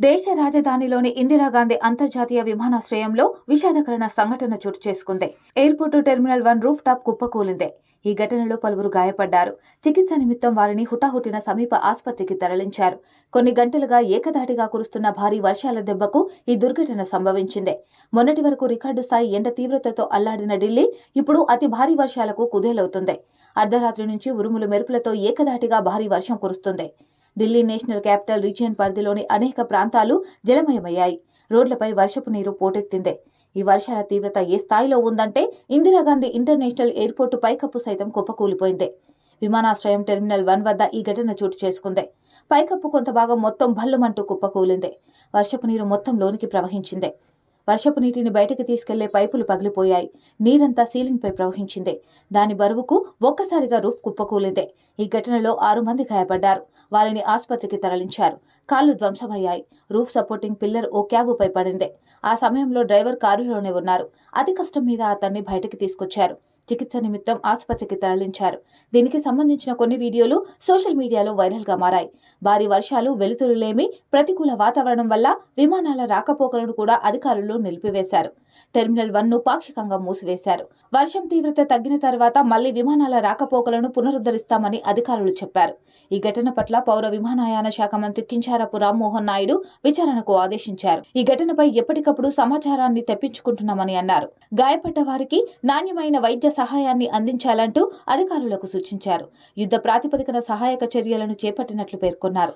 దేశ రాజధానిలోని ఇందిరాగాంధీ అంతర్జాతీయ విమానాశ్రయంలో విషాదకరణ సంఘటన చోటు చేసుకుంది. Airport terminal one roof top కుప్పకూలిందే. ఈ ఘటనలో పలువురు గాయపడ్డారు. చికిత్స నిమిత్తం వారిని హుటాహుటిన సమీప ఆసుపత్రికి తరలించారు. కొన్ని గంటలుగా ఏకధాటిగా కురుస్తున్న భారీ వర్షాల దెబ్బకు ఈ దుర్ఘటన సంభవించింది. మొన్నటి వరకు రికార్డు స్థాయి ఎండ తీవ్రతతో అల్లాడిన ఢిల్లీ ఇప్పుడు అతి భారీ వర్షాలకు కుదేలవుతుంది. అర్ధరాత్రి నుంచి ఉరుములు మెరుపులతో ఏకధాటిగా భారీ వర్షం కురుస్తుంది. ఢిల్లీ నేషనల్ క్యాపిటల్ రీజియన్ పరిధిలోని అనేక ప్రాంతాలు జలమయమయ్యాయి. రోడ్లపై వర్షపు నీరు పోటెత్తింది. ఈ వర్షాల తీవ్రత ఏ స్థాయిలో ఉందంటే ఇందిరాగాంధీ ఇంటర్నేషనల్ ఎయిర్పోర్టు పైకప్పు సైతం కుప్పకూలిపోయింది. విమానాశ్రయం టెర్మినల్ వన్ వద్ద ఈ ఘటన చోటు చేసుకుంది. పైకప్పు కొంత భాగం మొత్తం భల్లుమంటూ కుప్పకూలింది. వర్షపు నీరు మొత్తం లోనికి ప్రవహించింది. వర్షపు నీటిని బయటకు తీసుకెళ్ళే పైపులు పగిలిపోయాయి. నీరంతా సీలింగ్పై ప్రవహించిందే ప్రవహించింది. దాని బరువుకు ఒక్కసారిగా రూఫ్ కుప్పకూలిందే. ఈ ఘటనలో ఆరు మంది గాయపడ్డారు. వారిని ఆసుపత్రికి తరలించారు. కాళ్ళు ధ్వంసమయ్యాయి. రూఫ్ సపోర్టింగ్ పిల్లర్ ఓ క్యాబుపై పడింది. ఆ సమయంలో డ్రైవర్ కారులోనే ఉన్నారు. అతి కష్టం మీద అతన్ని బయటకు తీసుకొచ్చారు. చికిత్స నిమిత్తం ఆసుపత్రికి తరలించారు. దీనికి సంబంధించిన కొన్ని వీడియోలు సోషల్ మీడియాలో వైరల్గా మారాయి. భారీ వర్షాలు వెలుతురులేమి ప్రతికూల వాతావరణం వల్ల విమానాల రాకపోకలను కూడా అధికారులు నిలిపివేశారు. టెర్మినల్ వన్ను పాక్షికంగా మూసివేశారు. వర్షం తీవ్రత తగ్గిన తర్వాత మళ్ళీ విమానాల రాకపోకలను పునరుద్ధరిస్తామని అధికారులు చెప్పారు. ఈ ఘటన పట్ల పౌర విమానయాన శాఖ మంత్రి కించారపు రామ్మోహన్ నాయుడు విచారణకు ఆదేశించారు. ఈ ఘటనపై ఎప్పటికప్పుడు సమాచారాన్ని తెప్పించుకుంటున్నామని అన్నారు. గాయపడ్డ వారికి నాణ్యమైన వైద్య సహాయాన్ని అందించాలంటూ అధికారులకు సూచించారు. యుద్ధ ప్రాతిపదికన సహాయక చర్యలను చేపట్టినట్లు పేర్కొన్నారు.